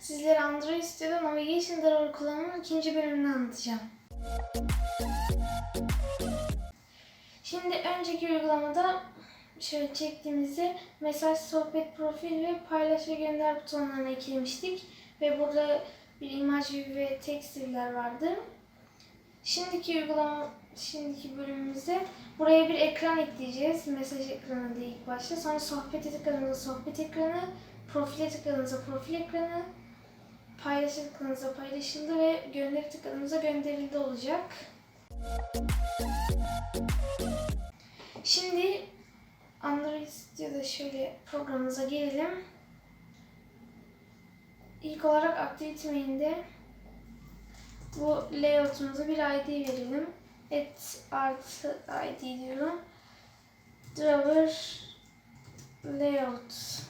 sizlere Android Studio'da Navigation Drawer kullanımının ikinci bölümünü anlatacağım. Şimdi önceki uygulamada çektiğimizde mesaj, sohbet, profil ve paylaş ve gönder butonlarını eklemiştik. Ve burada bir imaj ve text fiiller vardı. Şimdiki uygulama, şimdiki bölümümüzde buraya bir ekran ekleyeceğiz. Mesaj ekranı diye ilk başta. Sonra sohbet tıkladığınızda sohbet ekranı, profile tıkladığınızda profil ekranı, paylaş tıkladığınızda paylaşıldı ve gönderi tıkladığınızda gönderildi olacak. Şimdi Android Studio'da şöyle programımıza gelelim. İlk olarak Activity Main'de bu layout'umuza bir ID verelim. Et artı ID diyorum. Drawer layout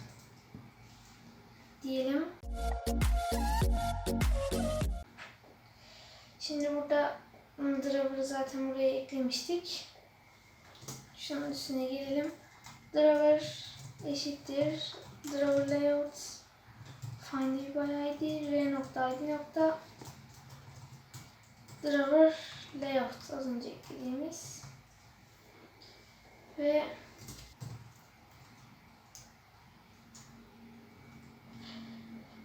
diyelim. Şimdi burada Drawer'ı zaten buraya eklemiştik. Şunun üstüne gelelim. Drawer eşittir. Drawer layout find by id r nokta id nokta. Drawer layout az önce eklediğimiz. Ve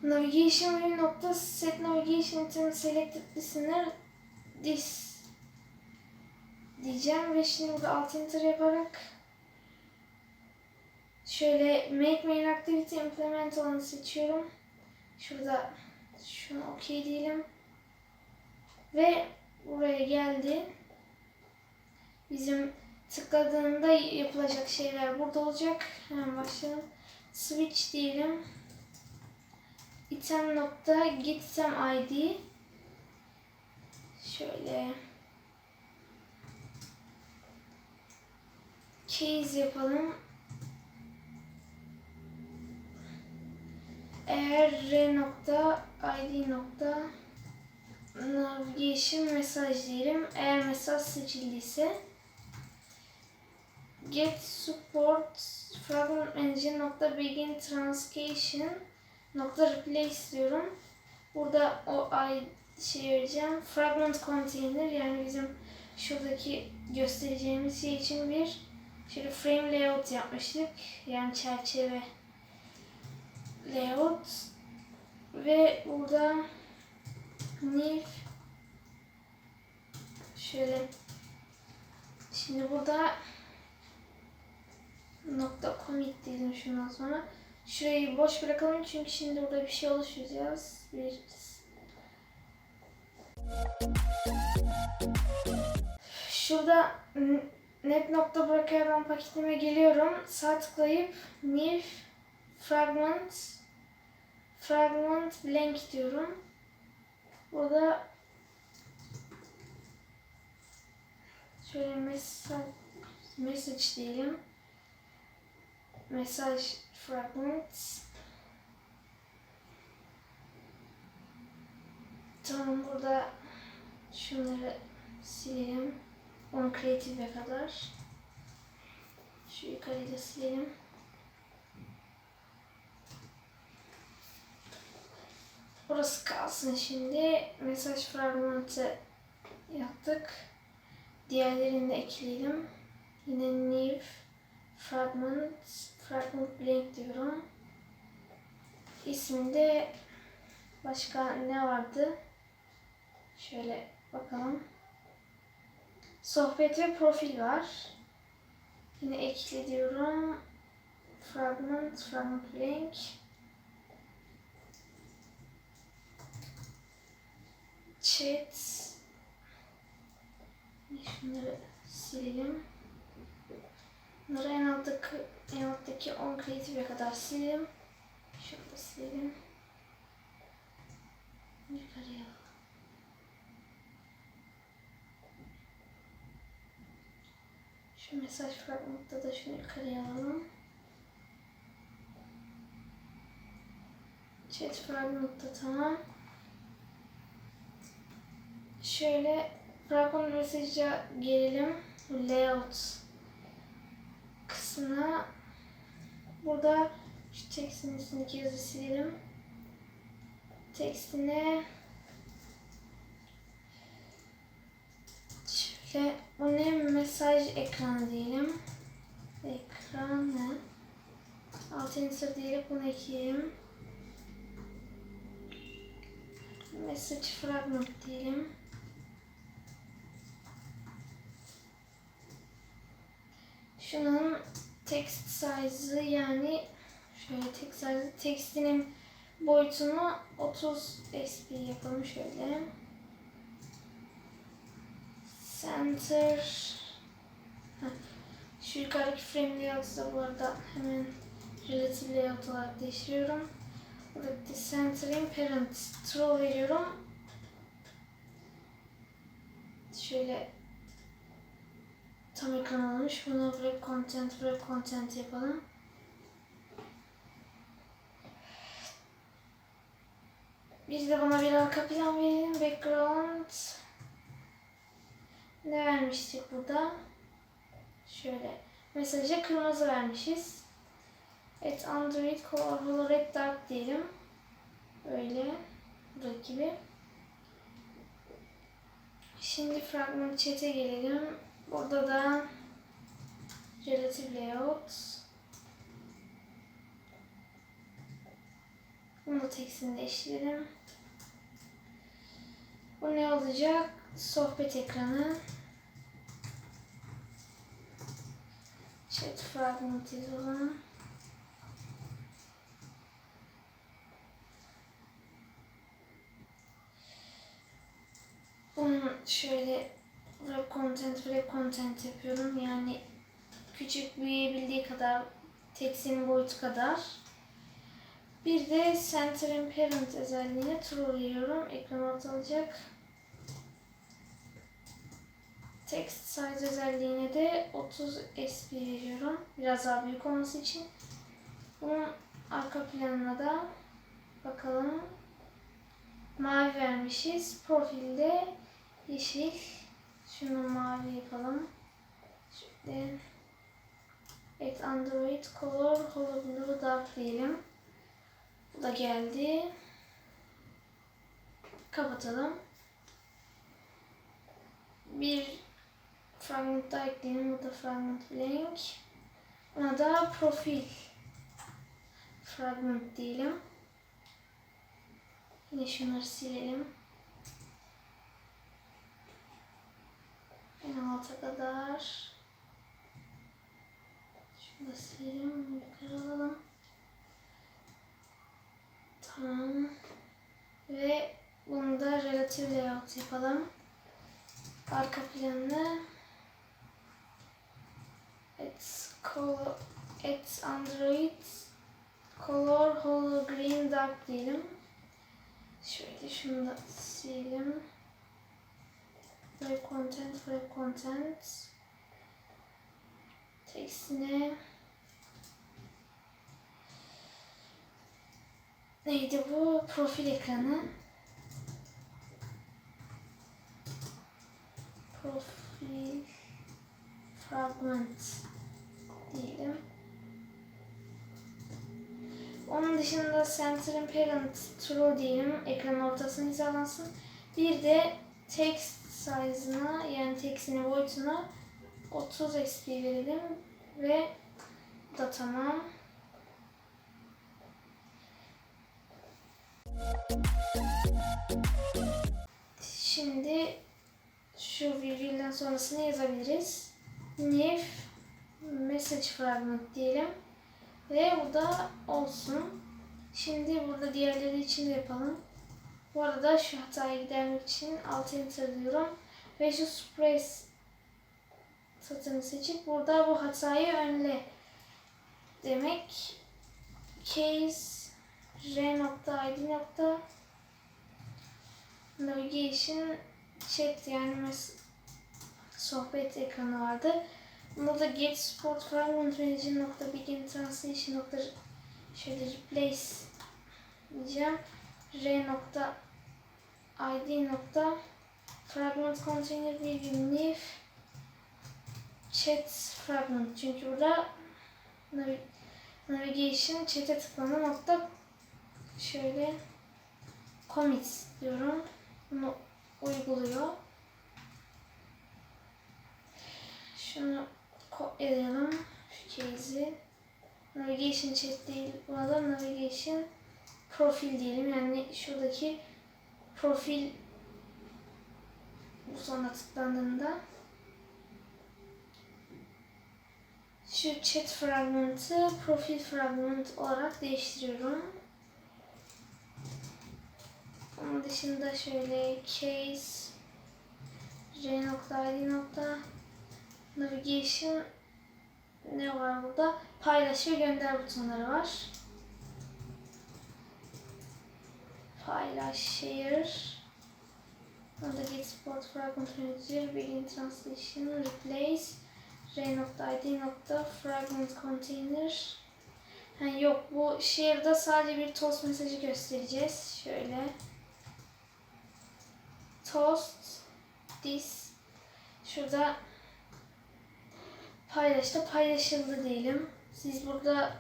navigation view nokta set navigation item selected listener this diyeceğim ve şimdi burada alt enter yaparak şöyle make main activity implement olanı seçiyorum. Şurada şunu okey diyelim. Ve buraya geldi. Bizim tıkladığında yapılacak şeyler burada olacak. Hemen başlayalım. Switch diyelim. item nokta get item id şöyle case yapalım. Eğer r nokta id nokta navigation mesaj diyelim. Eğer mesaj seçildiyse get support fragment engine nokta begin transcation nokta replace diyorum. Burada o ay şey vereceğim. Fragment container yani bizim şuradaki göstereceğimiz şey için bir şöyle frame layout yapmıştık. Yani çerçeve layout. Ve burada new şöyle. Şimdi burada nokta commit diyelim şundan sonra. Şurayı boş bırakalım çünkü şimdi burada bir şey oluşturacağız bir şurada net nokta bırakıyor ben paketime geliyorum. Sağ tıklayıp new fragment fragment blank diyorum. Burada şöyle mesaj message diyelim. Mesaj fragment. Tamam burada şunları silelim. On creative'e kadar. Şu yukarıyı da silelim Burası kalsın şimdi. Mesaj fragmentı yaptık. Diğerlerini de ekleyelim. Yine new fragment fragment blank diyorum. İsminde başka ne vardı? Şöyle bakalım. Sohbet ve profil var. Yine ekle diyorum. Fragment, fragment blank. Chat. Şunları silelim. Bunları en alttaki, en alttaki 10 kreatife kadar silelim. Şunu da silelim. Yukarıya. Şu mesaj fragmentta da şunu yukarıya alalım. Chat fragment da tamam. Şöyle fragment mesajı gelelim. Layout kısmına. Burada şu tekstin üstündeki yazı silelim. Tekstine şöyle bu ne mesaj ekranı diyelim. Ekran ne? Alt enter diyelim bunu ekleyelim. Message fragment diyelim. Şunun text size'ı yani şöyle text size'ı tekstinin boyutunu 30 sp yapalım şöyle. Center Heh. şu yukarıdaki frame layout'u da bu arada hemen relative layout olarak değiştiriyorum. Buradaki centering parent true veriyorum. Şöyle tam ekran olmuş. Bunu wrap content, wrap content yapalım. Biz de buna bir arka plan verelim. Background ne vermiştik burada? Şöyle mesaja kırmızı vermişiz. Evet Android Color Red Dark diyelim. Böyle buradaki gibi. Şimdi fragment chat'e gelelim. Burada da relative layout. Bunu da tekstini değiştirelim. Bu ne olacak? Sohbet ekranı. Chat fragment yazalım. Bunu şöyle content, wrap content yapıyorum. Yani küçük büyüyebildiği kadar, tekstinin boyutu kadar. Bir de center and parent özelliğine true veriyorum. Ekran ortalayacak. Text size özelliğine de 30 sp veriyorum. Biraz daha büyük olması için. Bunun arka planına da bakalım. Mavi vermişiz. Profilde yeşil. Şunu mavi yapalım. Şöyle. Evet Android Color Holo Blue Dark diyelim. Bu da geldi. Kapatalım. Bir fragment daha ekleyelim. Bu da fragment blank. Ona da profil fragment diyelim. Yine şunları silelim. En alta kadar. Şunu da silelim. Yukarı alalım. Tamam. Ve bunu da relative layout yapalım. Arka planını It's color, it's Android color holo green dark diyelim. Şöyle şunu da silelim. Web content, web content. Tekstine Neydi bu? Profil ekranı. Profil fragment diyelim. Onun dışında center and parent true diyelim. Ekranın ortasına hizalansın. Bir de text size'ına yani tekstinin boyutuna 30 sp verelim ve bu da tamam. Şimdi şu virgülden sonrasını yazabiliriz. New message fragment diyelim. Ve bu da olsun. Şimdi burada diğerleri için de yapalım. Bu arada şu hatayı gidermek için alt enter diyorum. Ve şu spray satırını seçip burada bu hatayı önle demek. Case r nokta id nokta navigation chat yani mes sohbet ekranı vardı. Bunda da get support fragment region nokta begin translation şöyle replace diyeceğim. R nokta id nokta fragment container virgül new chat fragment. Çünkü burada navi- navigation chat'e tıklama nokta şöyle commit diyorum. Bunu uyguluyor. Şunu kopyalayalım. Şu case'i. Navigation chat değil. Buna da navigation profil diyelim. Yani şuradaki profil butona tıklandığında şu chat fragment'ı profil fragment olarak değiştiriyorum. Onun dışında şöyle case r nokta id nokta navigation ne var burada? Paylaş ve gönder butonları var. Paylaş, share. Burada get spot fragment manager, begin translation, replace, r.id nokta fragment container. Ha, yok bu share'da sadece bir toast mesajı göstereceğiz. Şöyle. Toast this şurada paylaştı paylaşıldı diyelim. Siz burada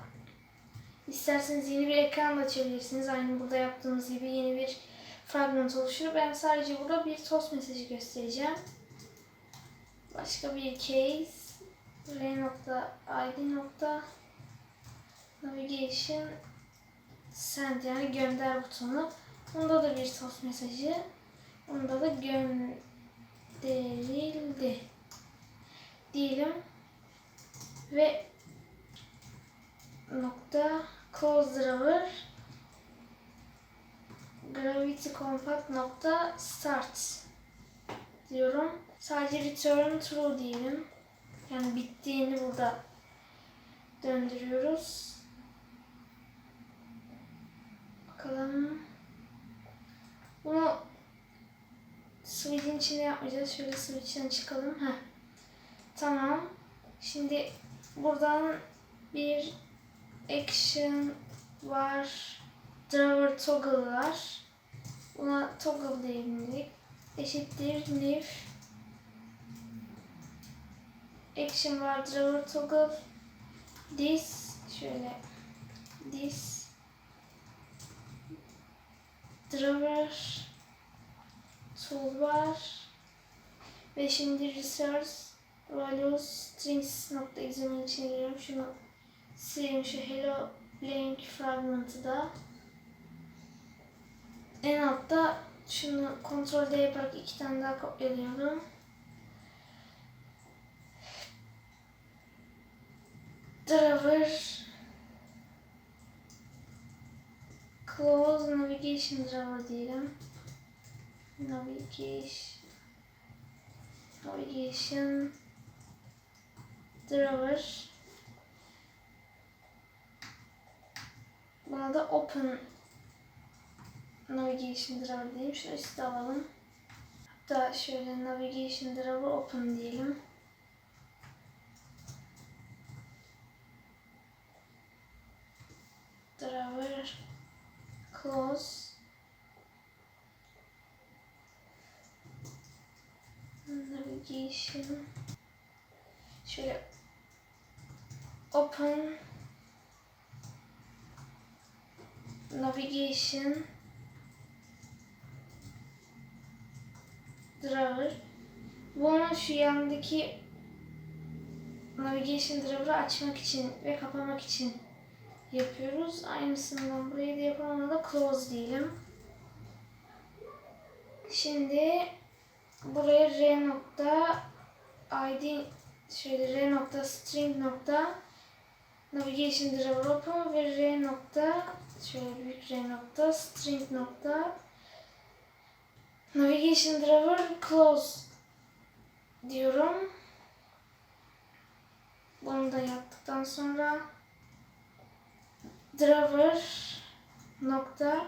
isterseniz yeni bir ekran da açabilirsiniz. Aynı burada yaptığımız gibi yeni bir fragment oluşur. Ben sadece burada bir toast mesajı göstereceğim. Başka bir case r.id navigation send yani gönder butonu. Bunda da bir toast mesajı. Bunda da gönderildi diyelim ve nokta close drawer gravity compact nokta start diyorum. Sadece return true diyelim. Yani bittiğini burada döndürüyoruz. Bakalım. Bunu switch'in içine yapmayacağız. Şöyle switch'ten çıkalım. Heh. Tamam. Şimdi buradan bir action var. Driver toggle var. Buna toggle diyelim Eşittir new action var driver toggle this şöyle this driver toolbar ve şimdi resource values strings nokta examine içine giriyorum. Şunu sileyim şu hello blank fragment'ı da. En altta şunu kontrol D yaparak iki tane daha kopyalıyorum. Driver Close Navigation Driver diyelim. Navigation Navigation Driver Buna da Open Navigation Driver diyelim. Şunu üstte alalım. Hatta şöyle Navigation Driver Open diyelim. Driver Close Navigation Şöyle Open Navigation Driver. Bunu şu yandaki Navigation Driver'ı açmak için ve kapamak için yapıyoruz. Aynısından buraya da yapalım. Da Close diyelim. Şimdi buraya R nokta ID şöyle R nokta string nokta navigation driver open ve R nokta şöyle büyük R nokta string nokta navigation driver close diyorum. Bunu da yaptıktan sonra driver nokta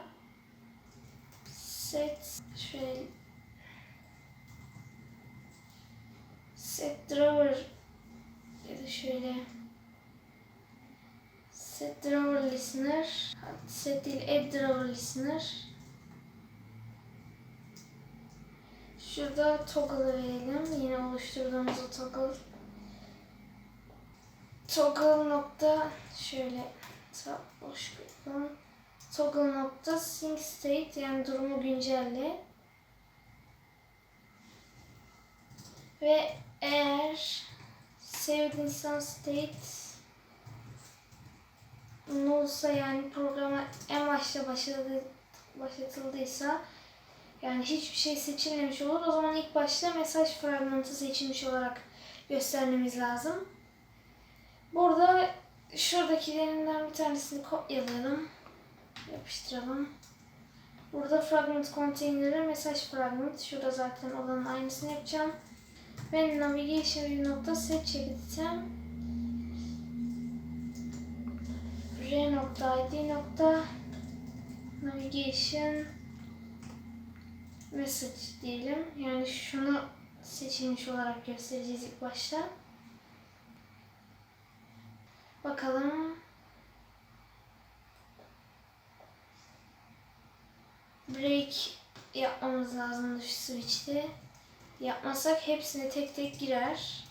set şöyle set driver ya da şöyle Set drawer listener. Set değil, add drawer listener. Şurada toggle'ı verelim. Yine oluşturduğumuz o toggle. Toggle nokta şöyle boş koyalım. Toggle nokta sync state yani durumu güncelle. Ve eğer saved instance state nullsa yani programa en başta başladı, başlatıldıysa yani hiçbir şey seçilmemiş olur. O zaman ilk başta mesaj fragmanı seçilmiş olarak göstermemiz lazım. Burada şuradakilerinden bir tanesini kopyalayalım. Yapıştıralım. Burada fragment container'ı mesaj fragment. Şurada zaten olanın aynısını yapacağım. Ve navigation nokta set çekitem r nokta navigation message diyelim. Yani şunu seçilmiş olarak göstereceğiz ilk başta. Bakalım. Break yapmamız lazım şu switch'te. Yapmasak hepsine tek tek girer.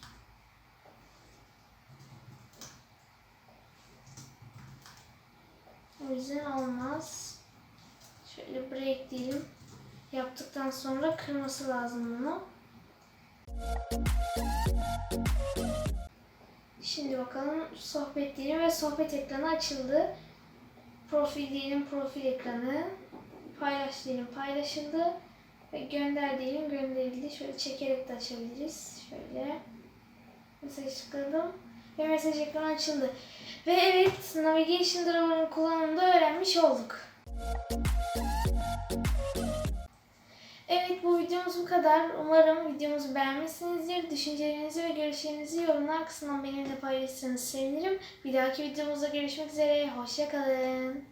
Yüzden olmaz. Şöyle break diyelim. Yaptıktan sonra kırması lazım bunu. Şimdi bakalım sohbet diyelim ve sohbet ekranı açıldı. Profil diyelim profil ekranı. Paylaş diyelim paylaşıldı. Ve gönder diyelim gönderildi. Şöyle çekerek de açabiliriz. Şöyle. Mesaj tıkladım. Ve mesaj ekranı açıldı. Ve evet Navigation Drawer'ın kullanımını da öğrenmiş olduk. Evet bu videomuz bu kadar. Umarım videomuzu beğenmişsinizdir. Düşüncelerinizi ve görüşlerinizi yorumlar kısmından benimle paylaşırsanız sevinirim. Bir dahaki videomuzda görüşmek üzere. Hoşçakalın.